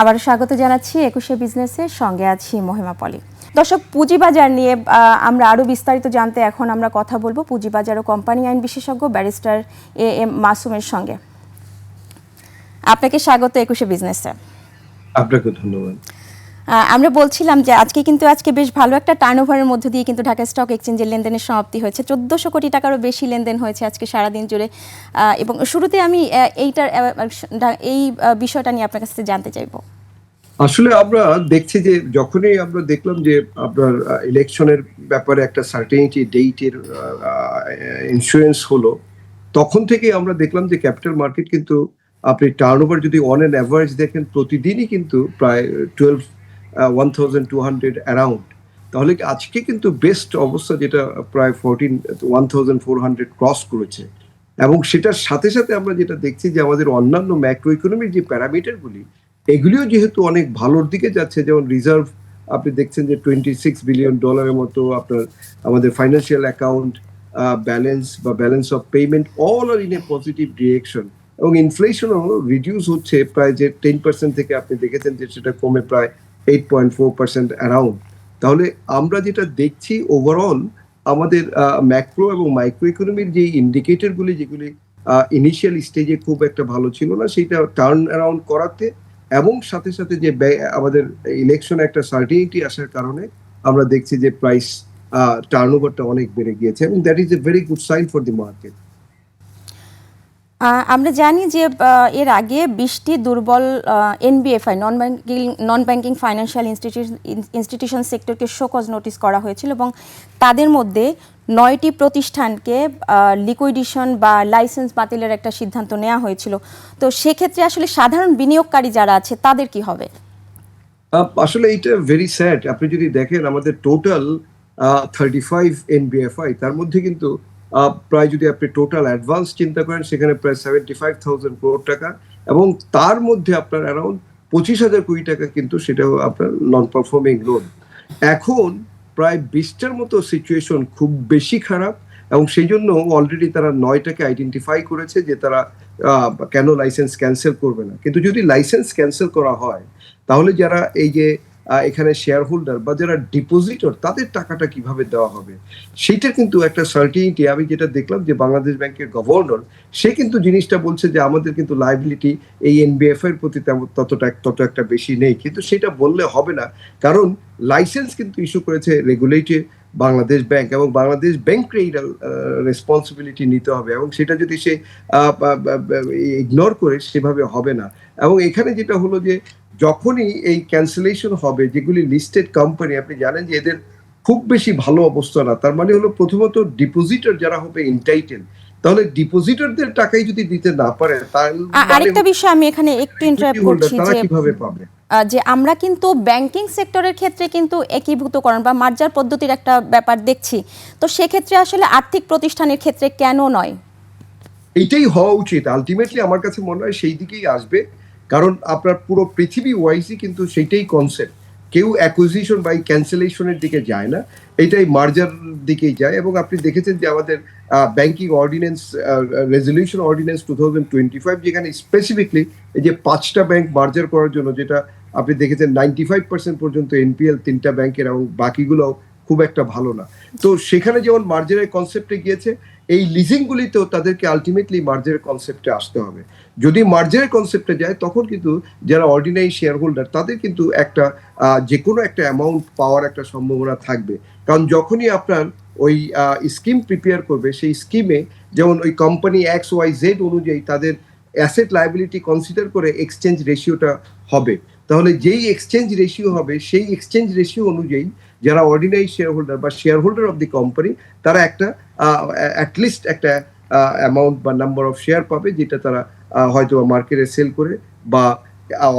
আবার স্বাগত জানাচ্ছি একুশে বিজনেসের সঙ্গে আছি মহিমা পলি। দর্শক, পুঁজিবাজার নিয়ে আমরা আরও বিস্তারিত জানতে এখন আমরা কথা বলব পুঁজিবাজার ও কোম্পানি আইন বিশেষজ্ঞ ব্যারিস্টার এ এম মাসুমের সঙ্গে। আপনাকে স্বাগত একুশে বিজনেসে। আপনাকে ধন্যবাদ। আমরা বলছিলাম যে আজকে কিন্তু আজকে বেশ ভালো একটা টার্নওভারের মধ্য দিয়ে কিন্তু ঢাকা স্টক এক্সচেঞ্জের লেনদেনের সমাপ্তি হয়েছে। চোদ্দোশো কোটি টাকারও বেশি লেনদেন হয়েছে আজকে সারাদিন জুড়ে। এবং শুরুতে আমি এইটার এই বিষয়টা নিয়ে আপনার কাছ জানতে চাইব। আসলে আমরা দেখছি যে যখনই আমরা দেখলাম যে আপনার ইলেকশনের ব্যাপারে একটা সার্টেনিটি ডেটের ইন্স্যুরেন্স হলো, তখন থেকে আমরা দেখলাম যে ক্যাপিটাল মার্কেট কিন্তু আপনি টার্ন ওভার যদি অন অ্যান অ্যাভারেজ দেখেন, প্রতিদিনই কিন্তু প্রায় twelve one thousand two hundred around তাহলে আজকে কিন্তু বেস্ট অবস্থা যেটা প্রায় fourteen one thousand four hundred cross করেছে। এবং সেটার সাথে সাথে আমরা যেটা দেখছি যে আমাদের অন্যান্য ম্যাক্রো ইকোনমির যে প্যারামিটারগুলি, এগুলিও যেহেতু অনেক ভালোর দিকে যাচ্ছে, যেমন রিজার্ভ আপনি দেখছেন যে টোয়েন্টি সিক্স বিলিয়ন ডলারের মতো আপনার আমাদের ফাইন্যান্সিয়াল অ্যাকাউন্ট ব্যালেন্স বা balance of payment all are in a positive direction এবং ইনফ্লেশনও রিডিউস হচ্ছে প্রায় যে টেন পার্সেন্ট থেকে আপনি দেখেছেন যে সেটা কমে প্রায় eight point four percent around তাহলে আমরা যেটা দেখছি ওভারঅল আমাদের ম্যাক্রো এবং মাইক্রো ইকোনমির যে ইন্ডিকেটরগুলি যেগুলি ইনিশিয়াল স্টেজে খুব একটা ভালো ছিল না সেটা টার্ন অ্যারাউন্ড করাতে এবং সাথে সাথে যে আমাদের ইলেকশনে একটা সার্টিনিটি আসার কারণে আমরা দেখছি যে প্রাইস টার্ন ওভারটা অনেক বেড়ে গিয়েছে এবং that is a very good sign for the market আমরা জানি যে এর আগে বিশটি দুর্বল NBFI non banking non banking financial institution institution সেক্টরকে show cause notice করা হয়েছিল এবং তাদের মধ্যে নয়টি প্রতিষ্ঠানকে লিকুইডেশন বা লাইসেন্স বাতিলের একটা সিদ্ধান্ত নেওয়া হয়েছিল। তো সেক্ষেত্রে আসলে সাধারণ বিনিয়োগকারী যারা আছে, তাদের কি হবে? আসলে এইটা ভেরি স্যাড আপনি যদি দেখেন, আমাদের টোটাল থার্টি ফাইভ এনবিএফআই তার মধ্যে কিন্তু প্রায় যদি আপনি টোটাল অ্যাডভান্স চিন্তা করেন, সেখানে প্রায় সেভেন্টি ফাইভ থাউজেন্ড ক্রোড টাকা এবং তার মধ্যে আপনার অ্যারাউন্ড পঁচিশ হাজার কোটি টাকা কিন্তু সেটাও আপনার নন পারফর্মিং লোন এখন প্রায় বিশটার মতো সিচুয়েশন খুব বেশি খারাপ এবং সেই জন্য অলরেডি তারা নয়টাকে আইডেন্টিফাই করেছে যে তারা কেন লাইসেন্স ক্যান্সেল করবে না। কিন্তু যদি লাইসেন্স ক্যান্সেল করা হয়, তাহলে যারা এই যে এখানে শেয়ার হোল্ডার বা যারা ডিপোজিটর তাদের টাকাটা কীভাবে দেওয়া হবে? সেইটা কিন্তু একটা সার্টিনিটি আমি যেটা দেখলাম যে বাংলাদেশ ব্যাংকের গভর্নর সে কিন্তু জিনিসটা বলছে যে আমাদের কিন্তু লাইবিলিটি এই এনবিএফ এর প্রতি তেমন ততটা, তত একটা বেশি নেই। কিন্তু সেটা বললে হবে না। কারণ লাইসেন্স কিন্তু ইস্যু করেছে রেগুলেটর বাংলাদেশ ব্যাংক এবং বাংলাদেশ ব্যাংককে এই রেসপন্সিবিলিটি নিতে হবে এবং সেটা যদি সে ইগনোর করে, সেভাবে হবে না। এবং এখানে যেটা হলো যে যখনই এই ক্যান্সেলেশন হবে যেগুলি লিস্টেড কোম্পানি আপনি জানেন যে এদের খুব বেশি ভালো অবস্থা না। তার মানে হলো প্রথমত ডিপোজিটর যারা হবে ইনটাইটেল তাহলে ডিপোজিটরদের টাকাই যদি দিতে না পারে তাহলে আ- আরেকটা বিষয় আমি এখানে একটু ইন্টারাপ্ট করছি যে কীভাবে পাবে? যে আমরা কিন্তু ব্যাংকিং সেক্টরের ক্ষেত্রে কিন্তু একীভূতকরণ বা মার্জার পদ্ধতির একটা ব্যাপার দেখছি। তো সেক্ষেত্রে আসলে আর্থিক প্রতিষ্ঠানের ক্ষেত্রে কেন নয়? এইটাই হওয়া উচিত। আলটিমেটলি আমার কাছে মনে হয় সেই দিকেই আসবে। কারণ আপনার পুরো পৃথিবী ওয়াইজই কিন্তু সেইটাই কনসেপ্ট কেউ অ্যাকুইজিশন বা ক্যান্সেলেশনের দিকে যায় না এইটাই মার্জার দিকেই যায়। এবং আপনি দেখেছেন যে আমাদের banking ordinance resolution ordinance two thousand twenty five যেখানে স্পেসিফিকলি এই যে পাঁচটা ব্যাংক মার্জার করার জন্য, যেটা আপনি দেখেছেন নাইনটি ফাইভ পার্সেন্ট পর্যন্ত এনপিএল তিনটা ব্যাংকের এবং বাকিগুলোও খুব একটা ভালো না। তো সেখানে যেমন মার্জারের কনসেপ্টে গিয়েছে, এই লিজিংগুলিতেও তাদেরকে আলটিমেটলি মার্জারের কনসেপ্টে আসতে হবে। যদি মার্জারের কনসেপ্টে যায়, তখন কিন্তু যারা অর্ডিনারি শেয়ার হোল্ডার তাদের কিন্তু একটা যে কোনো একটা অ্যামাউন্ট পাওয়ার একটা সম্ভাবনা থাকবে। কারণ যখনই আপনার ওই স্কিম প্রিপেয়ার করবে, সেই স্কিমে যেমন ওই কোম্পানি এক্স ওয়াই জেড অনুযায়ী তাদের অ্যাসেট লাইবিলিটি কনসিডার করে এক্সচেঞ্জ রেশিওটা হবে। তাহলে যেই এক্সচেঞ্জ রেশিও হবে, সেই এক্সচেঞ্জ রেশিও অনুযায়ী যারা অর্ডিনারি শেয়ার হোল্ডার বা share holder of the company তারা একটা অ্যাটলিস্ট একটা অ্যামাউন্ট বা নাম্বার অফ শেয়ার পাবে, যেটা তারা হয়তো মার্কেটে সেল করে বা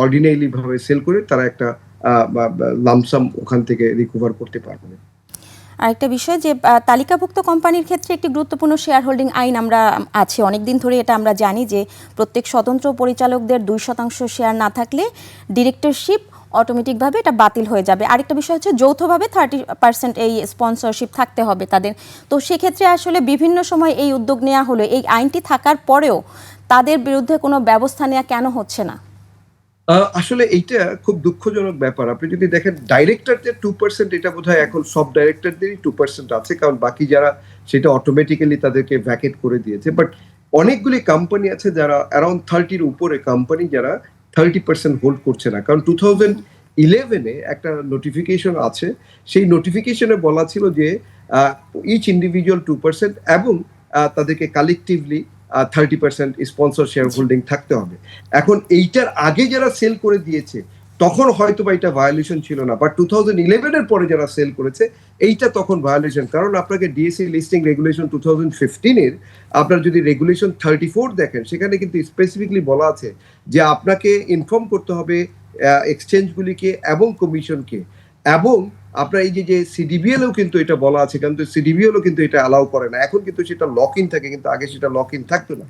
অর্ডিনারিলি ভাবে সেল করে তারা একটা লামসাম ওখান থেকে রিকভার করতে পারবে। আরেকটা বিষয় যে তালিকাভুক্ত কোম্পানির ক্ষেত্রে একটি গুরুত্বপূর্ণ শেয়ার হোল্ডিং আইন আমরা আছে। অনেক দিন ধরে এটা আমরা জানি যে, প্রত্যেক স্বতন্ত্র পরিচালকদের দুই শতাংশ শেয়ার না থাকলে ডিরেক্টরশিপ অটোমেটিকভাবে এটা বাতিল হয়ে যাবে। আরেকটা বিষয় হচ্ছে যৌথভাবে থার্টি পার্সেন্ট এই স্পন্সরশিপ থাকতে হবে তাদের। তো সেক্ষেত্রে আসলে বিভিন্ন সময় এই উদ্যোগ নেওয়া হলো। এই আইনটি থাকার পরেও তাদের বিরুদ্ধে কোনো ব্যবস্থা নেওয়া কেন হচ্ছে না? আসলে এইটা খুব দুঃখজনক ব্যাপার। আপনি যদি দেখেন ডাইরেক্টরদের টু পার্সেন্ট এটা বোধহয় এখন সব ডাইরেক্টরদেরই টু পার্সেন্ট আছে, কারণ বাকি যারা সেটা অটোমেটিক্যালি তাদেরকে ভ্যাকেট করে দিয়েছে। বাট অনেকগুলি কোম্পানি আছে যারা অ্যারাউন্ড থার্টির উপরে কোম্পানি যারা থার্টি পার্সেন্ট হোল্ড করছে না। কারণ টু থাউজেন্ড ইলেভেনে একটা নোটিফিকেশন আছে। সেই নোটিফিকেশনে বলা ছিল যে ইচ ইন্ডিভিজুয়াল টু পার্সেন্ট এবং তাদেরকে collectively thirty percent sponsor share holding থাকতে হবে। এখন এইটার আগে যারা সেল করে দিয়েছে তখন হয়তো বা এটা ভায়োলেশন ছিল না বাট টু থাউজেন্ড ইলেভেনের পরে যারা সেল করেছে, এইটা তখন ভায়োলেশন কারণ আপনাকে DSC listing regulation two thousand ফিফটিনের আপনার যদি রেগুলেশন থার্টি ফোর দেখেন, সেখানে কিন্তু স্পেসিফিকলি বলা আছে যে আপনাকে ইনফর্ম করতে হবে এক্সচেঞ্জগুলিকে এবং কমিশনকে এবং আপনার এই যে যে সিডিবিএলও কিন্তু এটা বলা আছে কিন্তু সিডিবিএলও কিন্তু এটা অ্যালাউ করে না। এখন কিন্তু সেটা লক ইন থাকে, কিন্তু আগে সেটা লক ইন থাকতো না।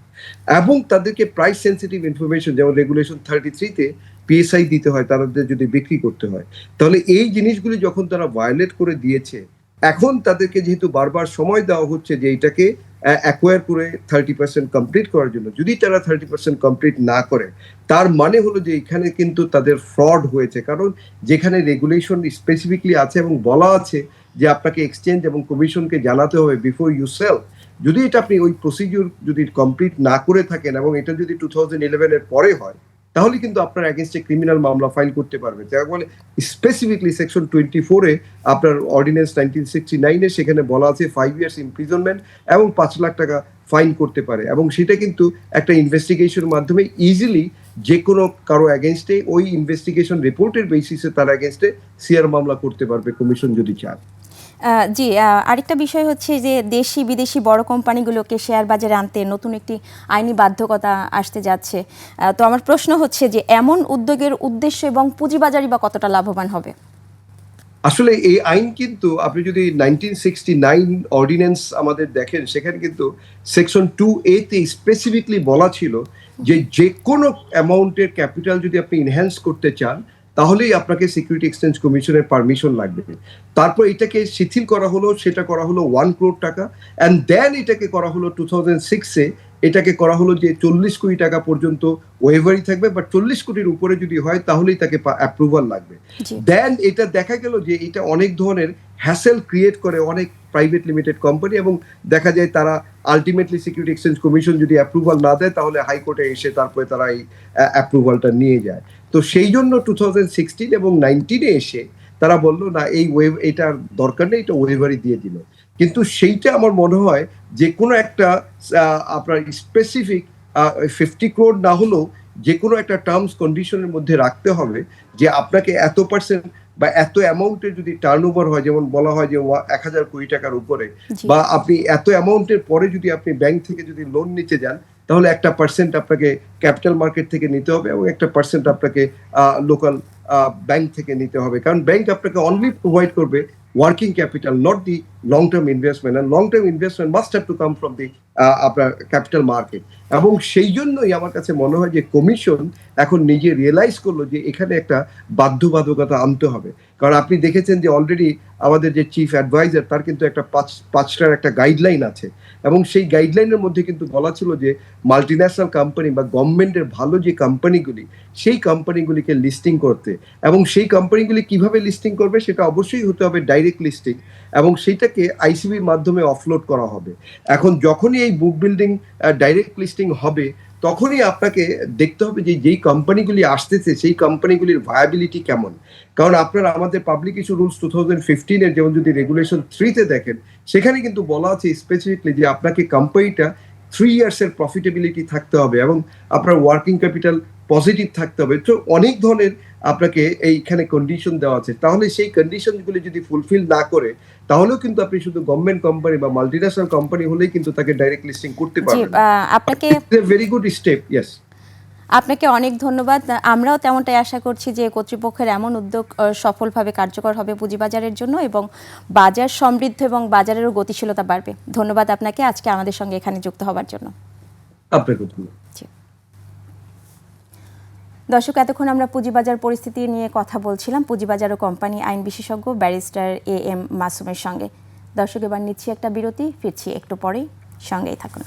এবং তাদেরকে প্রাইস সেন্সিটিভ ইনফরমেশন যেমন রেগুলেশন থার্টি থ্রিতে পিএসআই দিতে হয়, তাদের যদি বিক্রি করতে হয়। তাহলে এই জিনিসগুলি যখন তারা ভায়োলেট করে দিয়েছে, এখন তাদেরকে যেহেতু বারবার সময় দেওয়া হচ্ছে যে এটাকে অ্যাকোয়ার করে থার্টি পার্সেন্ট কমপ্লিট করার জন্য। যদি তারা থার্টি পার্সেন্ট কমপ্লিট না করে, তার মানে হলো যে এখানে কিন্তু তাদের ফ্রড হয়েছে। কারণ যেখানে রেগুলেশন স্পেসিফিকলি আছে এবং বলা আছে যে আপনাকে এক্সচেঞ্জ এবং কমিশনকে জানাতে হবে বিফোর ইউ সেল যদি এটা আপনি ওই প্রসিডিউর যদি কমপ্লিট না করে থাকেন এবং এটা যদি টু থাউজেন্ড ইলেভেনের পরে হয় তাহলে কিন্তু আপনার অ্যাগেনস্টে ক্রিমিনাল মামলা ফাইল করতে পারবে যার ফলে স্পেসিফিকলি সেকশন টোয়েন্টি ফোরে আপনার অর্ডিন্যান্স নাইনটিন সিক্সটি নাইনে সেখানে বলা আছে ফাইভ ইয়ার্স ইমপ্রিজনমেন্ট এবং পাঁচ লাখ টাকা ফাইন করতে পারে। এবং সেটা কিন্তু একটা ইনভেস্টিগেশনের মাধ্যমে ইজিলি যে কোনো কারও অ্যাগেনস্টে ওই ইনভেস্টিগেশন রিপোর্টের বেসিসে তার অ্যাগেনস্টে সিআর মামলা করতে পারবে কমিশন যদি চায়। জি আরেকটা বিষয় হচ্ছে যে দেশি, বিদেশি বড় কোম্পানিগুলোকে শেয়ার বাজারে আনতে নতুন একটি আইনি বাধ্যকতা আসতে যাচ্ছে। তো আমার প্রশ্ন হচ্ছে যে এমন উদ্যোগের উদ্দেশ্য এবং পুঁজিবাজারই বা কতটা লাভবান হবে? আসলে এই আইন কিন্তু আপনি যদি নাইনটিন সিক্সটি নাইন অর্ডিন্যান্স আমাদের দেখেন, সেখানে কিন্তু সেকশন টু এতে স্পেসিফিকলি বলা ছিল যে যে কোনো অ্যামাউন্টের ক্যাপিটাল যদি আপনি ইনহ্যান্স করতে চান তাহলেই আপনাকে সিকিউরিটি এক্সচেঞ্জ কমিশনের পারমিশন লাগবে। তারপর এটাকে শিথিল করা হলো সেটা করা হলো ওয়ান ক্রোড টাকা অ্যান্ড দেন এটাকে করা হলো টু থাউজেন্ড সিক্সে এটাকে করা হলো যে চল্লিশ কোটি টাকা পর্যন্ত ওয়েভারই থাকবে বাট চল্লিশ কোটির উপরে যদি হয় তাহলেই তাকে অ্যাপ্রুভাল লাগবে। দেন এটা দেখা গেল যে এটা অনেক ধরনের হ্যাসেল ক্রিয়েট করে অনেক প্রাইভেট লিমিটেড কোম্পানি এবং দেখা যায় তারা আলটিমেটলি সিকিউরিটি এক্সচেঞ্জ কমিশন যদি অ্যাপ্রুভাল না দেয়, তাহলে হাইকোর্টে এসে তারপরে তারা এই অ্যাপ্রুভালটা নিয়ে যায়। তো সেই জন্য টু থাউজেন্ড সিক্সটিন এবং নাইনটিনে এসে তারা বলল, না, এই ওয়েভ এটার দরকার নেই, এটা ওয়েভারই দিয়ে দিল। কিন্তু সেইটা আমার মনে হয় যে কোনো একটা আপনার স্পেসিফিক ফিফটি ক্রোড না হলেও যে কোনো একটা টার্মস কন্ডিশনের মধ্যে রাখতে হবে যে আপনাকে এত পার্সেন্ট বা এত অ্যামাউন্টের যদি টার্ন হয় যেমন বলা হয় যে এক হাজার কোটি টাকার উপরে বা আপনি এত অ্যামাউন্টের পরে যদি আপনি ব্যাংক থেকে যদি লোন নিতে যান তাহলে একটা পার্সেন্ট আপনাকে ক্যাপিটাল মার্কেট থেকে নিতে হবে এবং একটা পার্সেন্ট আপনাকে লোকাল ব্যাংক থেকে নিতে হবে। কারণ ব্যাংক আপনাকে অনলি প্রোভাইড করবে working capital not the long term investment and long term investment must have to come from the আপনার ক্যাপিটাল মার্কেট এবং সেই জন্যই আমার কাছে মনে হয় যে কমিশন এখন নিজে রিয়েলাইজ করল যে এখানে একটা বাধ্যবাধকতা আনতে হবে। কারণ আপনি দেখেছেন যে অলরেডি আমাদের যে চিফ অ্যাডভাইজার তার কিন্তু একটা পাঁচ, পাঁচটার একটা গাইডলাইন আছে। এবং সেই গাইডলাইনের মধ্যে কিন্তু বলা ছিল যে মাল্টিন্যাশনাল কোম্পানি বা গভর্নমেন্টের ভালো যে কোম্পানিগুলি সেই কোম্পানিগুলিকে লিস্টিং করতে। এবং সেই কোম্পানিগুলি কীভাবে লিস্টিং করবে, সেটা অবশ্যই হতে হবে ডাইরেক্ট লিস্টিং এবং সেইটাকে আইসিবির মাধ্যমে অফলোড করা হবে। এখন যখনই এই বুক বিল্ডিং ডাইরেক্ট লিস্টিং হবে তখনই আপনাকে দেখতে হবে যে যেই কোম্পানিগুলি আসতেছে, সেই কোম্পানিগুলির ভায়াবিলিটি কেমন? কারণ আপনারা আমাদের public issue rules two thousand ফিফটিনের যেমন যদি রেগুলেশন থ্রিতে দেখেন, সেখানে কিন্তু বলা আছে স্পেসিফিকলি যে আপনাকে কোম্পানিটা থ্রি ইয়ার্সের প্রফিটেবিলিটি থাকতে হবে এবং আপনার ওয়ার্কিং ক্যাপিটাল পজিটিভ থাকতে হবে। তো অনেক ধরনের আপনাকে এইখানে কন্ডিশন দেওয়া আছে। তাহলে সেই কন্ডিশনগুলি যদি ফুলফিল না করে তাহলেও কিন্তু আপনি শুধু গভর্নমেন্ট কোম্পানি বা মাল্টিন্যাশনাল কোম্পানি হলেই কিন্তু তাকে ডাইরেক্ট লিস্টিং করতে পারবেন। আপনাকে ভেরি গুড স্টেপ ইয়েস আপনাকে অনেক ধন্যবাদ। আমরাও তেমনটাই আশা করছি যে কর্তৃপক্ষের এমন উদ্যোগ সফলভাবে কার্যকর হবে পুঁজিবাজারের জন্য এবং বাজার সমৃদ্ধ এবং বাজারেরও গতিশীলতা বাড়বে। ধন্যবাদ আপনাকে। আজকে আমাদের সঙ্গে এখানে যুক্ত হওয়ার জন্য। আপনাকে ধন্যবাদ। দর্শক, এতক্ষণ আমরা পুঁজিবাজার পরিস্থিতি নিয়ে কথা বলছিলাম, পুঁজিবাজার ও কোম্পানি আইন বিশেষজ্ঞ ব্যারিস্টার এ এম মাসুমের সঙ্গে। দর্শক, এবার নিচ্ছি একটা বিরতি, ফিরছি একটু পরেই। সঙ্গেই থাকুন।